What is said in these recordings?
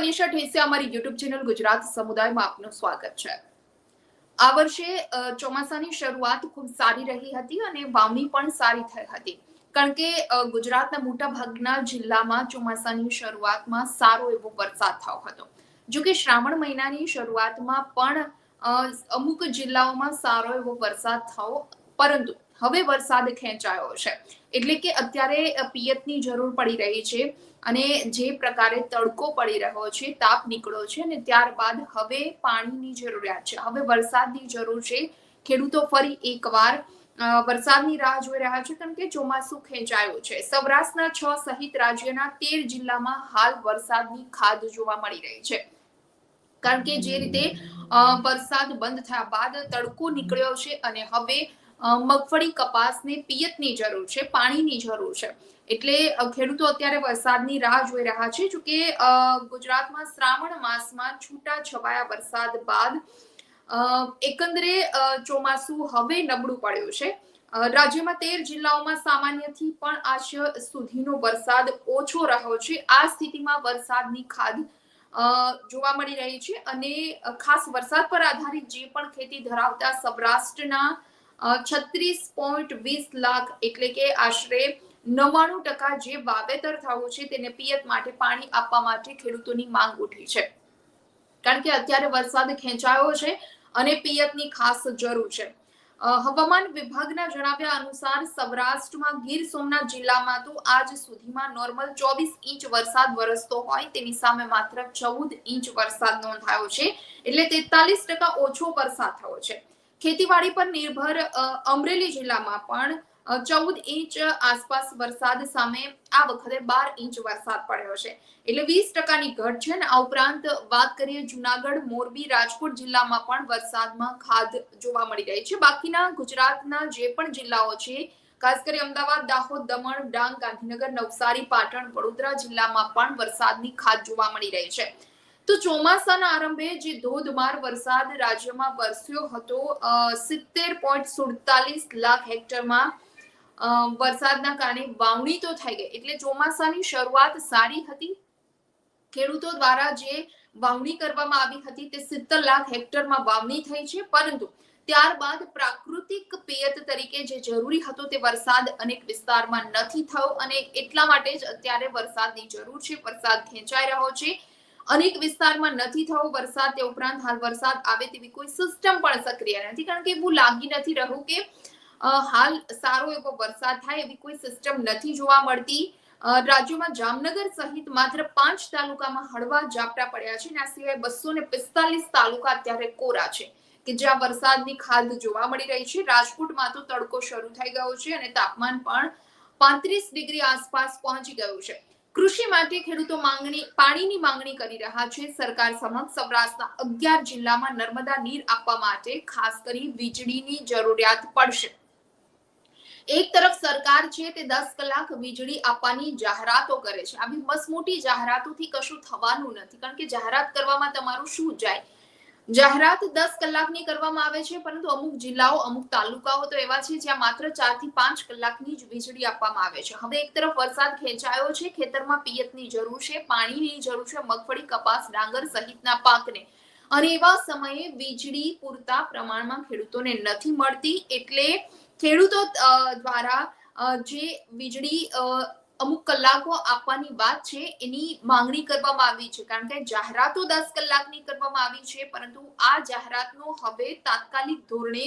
મનીષા ઠેસિયા અમારી YouTube channel Gujarat સમુદાયમાં આપનું સ્વાગત છે આ વર્ષે ચોમાસાની શરૂઆત ખૂબ સારી રહી હતી અને વાવણી પણ સારી થઈ હતી કારણ કે ગુજરાતના મોટા ભાગના જિલ્લામાં ચોમાસાની શરૂઆતમાં સારો એવો વરસાદ થયો હતો જો કે શ્રાવણ મહિનાની શરૂઆતમાં પણ અમુક જિલ્લાઓમાં સારો એવો વરસાદ થયો પરંતુ હવે વરસાદ ખેંચાયો છે. એટલે કે અત્યારે પિયતની જરૂર પડી રહી છે અને જે પ્રકારે તડકો પડી રહ્યો છે, તાપ નીકળ્યો છે અને ત્યારબાદ હવે પાણીની જરૂરિયાત છે. હવે વરસાદની જરૂર છે. ખેડૂતો ફરી એકવાર વરસાદની રાહ જોઈ રહ્યા છે. કારણ કે ચોમાસું ખેંચાયું છે. સૌરાષ્ટ્રના છ સહિત રાજ્યના તેર જિલ્લામાં હાલ વરસાદની ખાધ જોવા મળી રહી છે. કારણ કે જે રીતે વરસાદ બંધ થયા બાદ તડકો નીકળ્યો છે અને હવે મગફળી કપાસને પિયતની જરૂર છે, પાણીની જરૂર છે. એટલે ખેડૂતો અત્યારે વરસાદની રાહ જોઈ રહ્યા છે જોકે ગુજરાતમાં શ્રાવણ માસમાં છૂટા છવાયા વરસાદ બાદ એકંદરે ચોમાસું હવે નબળું પડ્યું છે. રાજ્યમાં તેર જિલ્લાઓમાં સામાન્યથી પણ આજ સુધીનો વરસાદ ઓછો રહ્યો છે. આ સ્થિતિમાં વરસાદની ખાધ જોવા મળી રહી છે અને ખાસ વરસાદ પર આધારિત જે પણ ખેતી ધરાવતા સૌરાષ્ટ્રના છત્રીસ પોઈન્ટ વીસ લાખ એટલે કે આશરે નવ્વાણું ટકા જે વાવેતર થવું છે તેને પિયત માટે પાણી આપવા માટે ખેડૂતોની માંગ ઉઠી છે. કારણ કે અત્યારે વરસાદ ખેંચાયો છે અને પિયતની ખાસ જરૂર છે. હવામાન વિભાગના જણાવ્યા અનુસાર સૌરાષ્ટ્રમાં ગીર સોમનાથ જિલ્લામાં તો આજ સુધીમાં નોર્મલ ચોવીસ ઇંચ વરસાદ વરસતો હોય તેની સામે માત્ર ચૌદ ઇંચ વરસાદ નોંધાયો છે. એટલે તેતાલીસ ટકા ઓછો વરસાદ થયો છે. ખેતીવાડી પર નિર્ભર અમરેલી જિલ્લામાં પણ ચૌદ ઇંચ આસપાસ વરસાદ સામે આ વખતે બાર ઇંચ વરસાદ પડ્યો છે. એટલે વીસ ટકાની ઘટ છે ને આ ઉપરાંત વાત કરીએ જુનાગઢ, મોરબી, રાજકોટ જિલ્લામાં પણ વરસાદમાં ખાધ જોવા મળી રહી છે. બાકીના ગુજરાતના જે પણ જિલ્લાઓ છે, ખાસ કરી અમદાવાદ, દાહોદ, દમણ, ડાંગ, ગાંધીનગર, નવસારી, પાટણ, વડોદરા જિલ્લામાં પણ વરસાદની ખાધ જોવા મળી રહી છે. તો ચોમાસાના આરંભે જે ધોધમાર વરસાદ રાજ્યમાં વરસ્યો હતો સિત્તેર પોઈન્ટ સુડતાલીસ લાખ હેક્ટરમાં વરસાદના કારણે વાવણી તો થઈ ગઈ. એટલે ચોમાસાની શરૂઆત સારી હતી? ખેડૂતો દ્વારા જે વાવણી કરવામાં આવી હતી તે સિત્તેર લાખ હેક્ટરમાં વાવણી થઈ છે, પરંતુ ત્યારબાદ પ્રાકૃતિક પિયત તરીકે જે જરૂરી હતો તે વરસાદ અનેક વિસ્તારમાં નથી થયો અને એટલા માટે જ અત્યારે વરસાદની જરૂર છે, વરસાદ ખેંચાઈ રહ્યો છે. અનેક વિસ્તારમાં નથી થયો વરસાદ, તે ઉપરાંત હાલ વરસાદ આવે તેવી કોઈ સિસ્ટમ પણ સક્રિય નથી. કારણ કે એવું લાગી નથી રહ્યું કે હાલ સારો એવો વરસાદ થાય એવી કોઈ સિસ્ટમ નથી જોવા મળતી. રાજ્યમાં જામનગર સહિત માત્ર પાંચ તાલુકામાં હળવા ઝાપટા પડ્યા છે અને આ સિવાય બસો ને પિસ્તાલીસ તાલુકા અત્યારે કોરા છે કે જ્યાં વરસાદની ખાધ જોવા મળી રહી છે. રાજકોટમાં તો તડકો શરૂ થઈ ગયો છે અને તાપમાન પણ પાંત્રીસ ડિગ્રી આસપાસ પહોંચી ગયું છે. કૃષિ માટે ખેડૂતો માંગણી, પાણીની માંગણી કરી રહ્યા છે. સરકાર સમક્ષ સૌરાષ્ટ્રના અગિયાર જિલ્લામાં નર્મદા નીર આપવા માટે ખાસ કરી વીજળીની જરૂરિયાત પડશે. એક તરફ સરકાર છે તે દસ કલાક વીજળી આપવાની જાહેરાતો કરે છે. આવી મસમોટી જાહેરાતોથી કશું થવાનું નથી. કારણ કે જાહેરાત કરવામાં તમારું શું જાય? જાહેરાત દસ કલાકની કરવામાં આવે છે, પરંતુ અમુક જિલ્લાઓ, અમુક તાલુકાઓ તો એવા છે જ્યાં માત્ર ચારથી પાંચ કલાકની જ વીજળી આપવામાં આવે છે. હવે એક તરફ વરસાદ ખેંચાયો છે, ખેતરમાં પિયતની જરૂર છે, પાણીની જરૂર છે, મગફળી, કપાસ, ડાંગર સહિતના પાકને. અને એવા સમયે વીજળી પૂરતા પ્રમાણમાં ખેડૂતોને નથી મળતી, એટલે ખેડૂતો દ્વારા જે વીજળી અમુક કલાકો આપવાની વાત છે, એની માંગણી કરવામાં આવી છે. કારણ કે જાહેરાતો દસ કલાકની કરવામાં આવી છે, પરંતુ આ જાહેરાતનો હવે તાત્કાલિક ધોરણે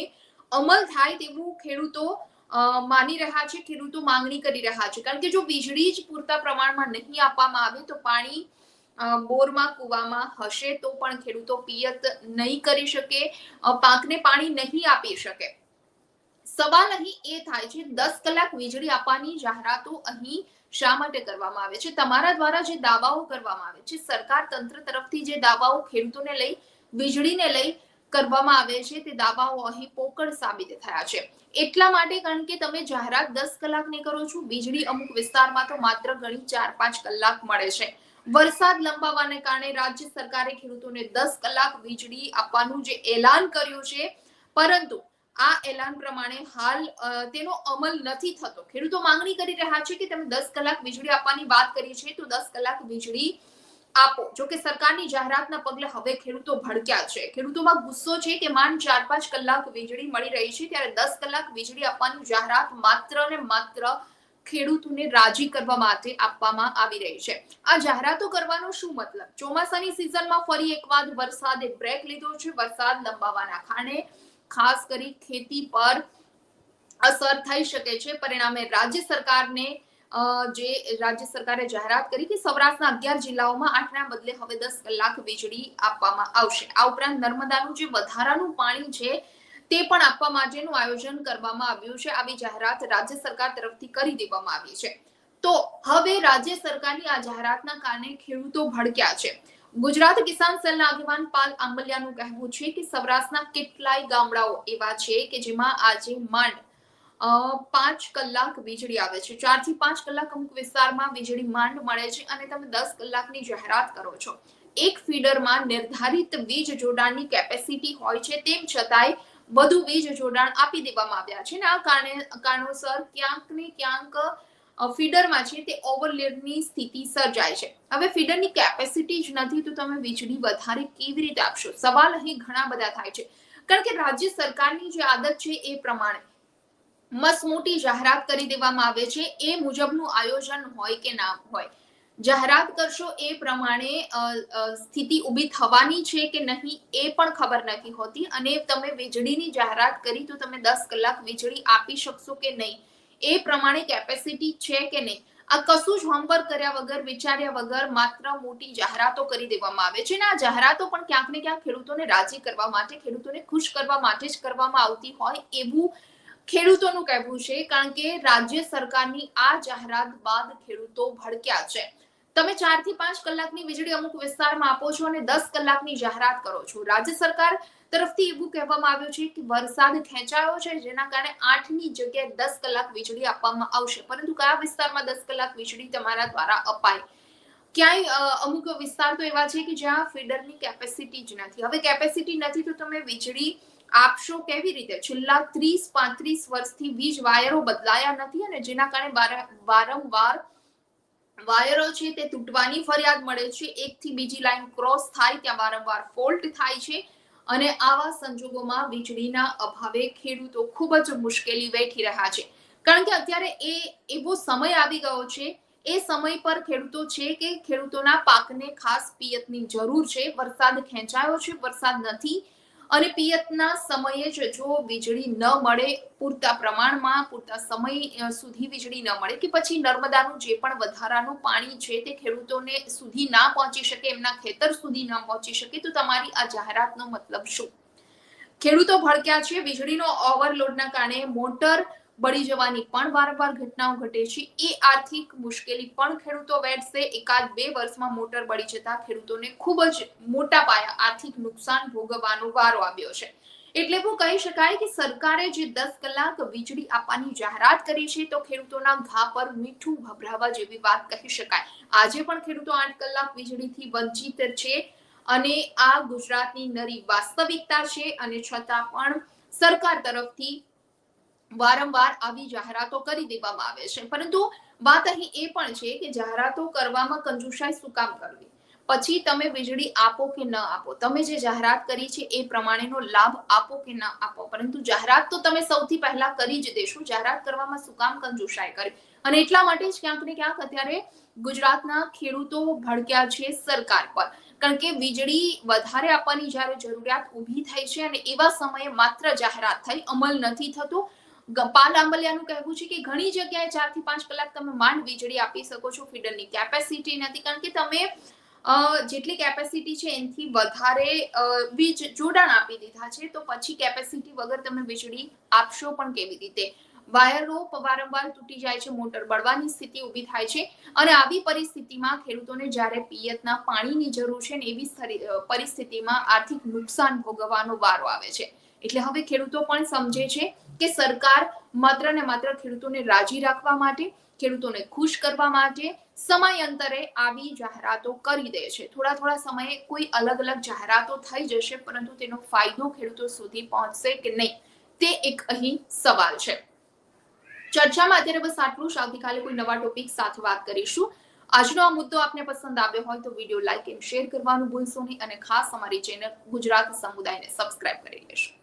અમલ થાય તેવું ખેડૂતો માની રહ્યા છે, ખેડૂતો માંગણી કરી રહ્યા છે. કારણ કે જો વીજળી જ પૂરતા પ્રમાણમાં નહીં આપવામાં આવે તો પાણી બોરમાં કૂવામાં હશે તો પણ ખેડૂતો પિયત નહીં કરી શકે પાકને પાણી નહીં આપી શકે. સવાલ અહીં એ થાય છે, દસ કલાક વીજળી આપવાની જાહેરાતો અહીં શા માટે કરવામાં આવે છે? તમારા દ્વારા જે દાવાઓ કરવામાં આવે છે, સરકાર તંત્ર તરફથી જે દાવાઓ ખેડૂતોને લઈ, વીજળીને લઈ કરવામાં આવે છે, તે દાવાઓ અહીં પોકળ સાબિત થયા છે. એટલા માટે કારણ કે તમે જાહેરાત દસ કલાકની કરો છો, વીજળી અમુક વિસ્તારમાં તો માત્ર ગણી ચાર પાંચ કલાક મળે છે. વરસાદ લંબાવાને કારણે રાજ્ય સરકારે ખેડૂતોને દસ કલાક વીજળી આપવાનું જે એલાન કર્યું છે, પરંતુ આ એલાન પ્રમાણે હાલ તેનો અમલ નથી થતો. ખેડૂતો માંગણી કરી રહ્યા છે કે તમે દસ કલાક વીજળી આપવાની વાત કરી છે તો દસ કલાક વીજળી આપો. જો કે સરકારની જાહેરાતના પગલે હવે ખેડૂતો ભડક્યા છે. ખેડૂતોમાં ગુસ્સો છે કે માંડ ચાર પાંચ કલાક વીજળી મળી રહી છે ત્યારે દસ કલાક વીજળી આપવાની જાહેરાત માત્ર ને માત્ર ખેડૂતોને રાજી કરવા માટે આપવામાં આવી રહી છે. આ જાહેરાતો કરવાનો શું મતલબ? ચોમાસાની સિઝનમાં ફરી એકવાર વરસાદે બ્રેક લીધો છે. વરસાદ લંબાવાના કારણે ખાસ કરી ખેતી પર અસર થઈ શકે છે. પરિણામે રાજ્ય સરકારને જે રાજ્ય સરકારે જાહેરાત કરી કે સૌરાષ્ટ્રના અગિયાર જિલ્લાઓમાં આઠના બદલે હવે દસ કલાક વીજળી આપવામાં આવશે. આ ઉપરાંત નર્મદાનું જે વધારાનું પાણી છે તે પણ આપવા માટેનું આયોજન કરવામાં આવ્યું છે. આવી જાહેરાત રાજ્ય સરકાર તરફથી કરી દેવામાં આવી છે. તો હવે રાજ્ય સરકારની આ જાહેરાતના કારણે ખેડૂતો ભડક્યા છે. ગુજરાત કિસાન સેલના આગેવાન પાલ આંબલિયાનું કહેવું છે કે સૌરાષ્ટ્રના કેટલાય ગામડાઓ એવા છે કે જેમાં આજે માંડ પાંચ કલાક વીજળી આવે છે. ચારથી પાંચ કલાક અમુક વિસ્તારમાં વીજળી માંડ મળે છે અને તમે દસ કલાકની જાહેરાત કરો છો. એક ફીડરમાં નિર્ધારિત વીજ જોડાણની કેપેસિટી હોય છે તેમ છતાંય વધુ વીજ જોડાણ આપી દેવામાં આવ્યા છે ને આ કારણે, કારણોસર ક્યાંક ને ક્યાંક ફીડરમાં છે તે ઓવરલેડની સ્થિતિ સર્જાય છે. હવે ફીડરની કેપેસિટી જ નથી તો તમે વીજળી વધારે કેવી રીતે આપશો? સવાલ અહીં ઘણા બધા થાય છે. કારણ કે રાજ્ય સરકારની જે આદત છે એ પ્રમાણે મસમોટી જાહેરાત કરી દેવામાં આવે છે. એ મુજબનું આયોજન હોય કે ના હોય. જાહેરાત કરશો એ પ્રમાણે સ્થિતિ ઊભી થવાની છે કે નહીં એ પણ ખબર નથી હોતી. અને તમે વીજળીની જાહેરાત કરી તો તમે દસ કલાક વીજળી આપી શકશો કે નહીં? એ પ્રમાણે કેપેસિટી છે કે નહીં? આ કશું જ હોમવર્ક કર્યા વગર, વિચાર્યા વગર માત્ર મોટી જાહેરાતો કરી દેવામાં આવે છે અને આ જાહેરાતો પણ ક્યાંક ને ક્યાંક ખેડૂતોને રાજી કરવા માટે, ખેડૂતોને ખુશ કરવા માટે જ કરવામાં આવતી હોય એવું ખેડૂતોનું કહેવું છે. કારણ કે રાજ્ય સરકારની આ જાહેરાત બાદ ખેડૂતો ભડક્યા છે. તમે ચારથી પાંચ કલાકની વીજળી અમુક વિસ્તારમાં આપો છો અને દસ કલાકની જાહેરાત કરો છો. રાજ્ય સરકાર તરફથી એવું કહેવામાં આવ્યું છે કે વરસાદ ખેંચાયો છે, જેના કારણે આઠની જગ્યાએ દસ કલાક વીજળી આપવામાં આવશે. પરંતુ કયા વિસ્તારમાં દસ કલાક વીજળી તમારા દ્વારા અપાય? ક્યાંય અમુક વિસ્તાર તો એવા છે કે જ્યાં ફીડરની કેપેસિટી જ નથી. હવે કેપેસિટી નથી તો તમે વીજળી આપશો કેવી રીતે? છેલ્લા ત્રીસ પાંત્રીસ વર્ષથી વીજ વાયરો બદલાયા નથી અને જેના કારણે વાર- વારંવાર વાયરો છે તે તૂટવાની ફરિયાદ મળે છે. એકથી બીજી લાઈન ક્રોસ થાય ત્યાં વારંવાર ફોલ્ટ થાય છે અને આવા સંજોગોમાં વીજળીના અભાવે ખેડૂતો ખૂબ જ મુશ્કેલી વેઠી રહ્યા છે. કારણ કે અત્યારે એ એવો સમય આવી ગયો છે, એ સમય પર ખેડૂતો છે કે ખેડૂતોના પાકને ખાસ પિયતની જરૂર છે. વરસાદ ખેંચાયો છે, વરસાદ નથી. અને પિયતના સમયે જ જો વીજળી ન મળે, પૂરતા પ્રમાણમાં, પૂરતા સમય સુધી વીજળી ન મળે કે પછી નર્મદાનું જે પણ વધારાનું પાણી છે તે ખેડૂતોને સુધી ના પહોંચી શકે, એમના ખેતર સુધી ન પહોંચી શકે, તો તમારી આ જાહેરાતનો મતલબ શું? ખેડૂતો ભડક્યા છે, વીજળીનો ઓવરલોડના કારણે મોટર બળી જવાની પણ વારંવાર ઘટનાઓ ઘટે છે. એ આર્થિક મુશ્કેલી પણ ખેડૂતો વેઠશે એકાદ બે વર્ષમાં મોટર બળી જતા ખેડૂતોને ખૂબ જ મોટા પાયા આર્થિક નુકસાન ભોગવવાનો વારો આવ્યો છે. એટલે હું કહી શકાય કે સરકારે જે દસ કલાક વીજળી આપવાની જાહેરાત કરી છે તો ખેડૂતોના ઘા પર મીઠું ભભરાવા જેવી વાત કહી શકાય. આજે પણ ખેડૂતો આઠ કલાક વીજળીથી વંચિત છે અને આ ગુજરાતની નરી વાસ્તવિકતા છે અને છતાં પણ સરકાર તરફથી વારંવાર આવી જાહેરાતો કરી દેવામાં આવે છે. પરંતુ વાત અહીં એ પણ છે કે જાહેરાતો કરવામાં કંજુસાઈ શું કામ કરવી? પછી તમે વીજળી આપો કે ન આપો? તમે જે જાહેરાત કરી છે એ પ્રમાણેનો લાભ આપો કે ન આપો? પરંતુ જાહેરાત તો તમે સૌથી પહેલા કરી જ દેશો. જાહેરાત કરવામાં શું કામ કંજુસાઈ કરી અને એટલા માટે જ ક્યાંક ને ક્યાંક અત્યારે ગુજરાતના ખેડૂતો ભડક્યા છે સરકાર પર. કારણ કે વીજળી વધારે આપવાની જ્યારે જરૂરિયાત ઊભી થઈ છે અને એવા સમયે માત્ર જાહેરાત થઈ અમલ નથી થતો ગ- પાલ આંબલિયાનું કહેવું છે કે ઘણી જગ્યાએ ચારથી પાંચ કલાક તમે માંડ વીજળી આપી શકો છો ફીડરની કેપેસિટી નથી. કારણ કે તમે જેટલી કેપેસિટી છે એનાથી વધારે વીજ જોડાણ આપી દીધા છે, તો પછી કેપેસિટી વગર તમે વીજળી આપશો પણ કેવી રીતે? વાયરો વારંવાર તૂટી જાય છે, મોટર બળવાની સ્થિતિ ઊભી થાય છે અને આવી પરિસ્થિતિમાં ખેડૂતોને જ્યારે પિયતના પાણીની જરૂર છે ને એવી સ્થિતિ- પરિસ્થિતિમાં આર્થિક નુકસાન ભોગવવાનો વારો આવે છે. એટલે હવે ખેડૂતો પણ સમજે છે કે સરકાર માત્ર ને માત્ર ખેડૂતોને રાજી રાખવા માટે, ખેડૂતોને ખુશ કરવા માટે સમયાંતરે આવી જાહેરાતો કરી દે છે. થોડા થોડા સમયે કોઈ અલગ અલગ જાહેરાતો થઈ જશે, પરંતુ તેનો ફાયદો ખેડૂતો સુધી પહોંચશે કે નહીં, તે એક અહીં સવાલ છે. ચર્ચામાં અત્યારે બસ આટલું જ. આવતીકાલે કોઈ નવા ટોપિક સાથે વાત કરીશું. આજનો આ મુદ્દો આપને પસંદ આવ્યો હોય તો વીડિયો લાઈક એન્ડ શેર કરવાનું ભૂલશો નહીં અને ખાસ અમારી ચેનલ ગુજરાત સમુદાયને સબસ્ક્રાઇબ કરી લેશો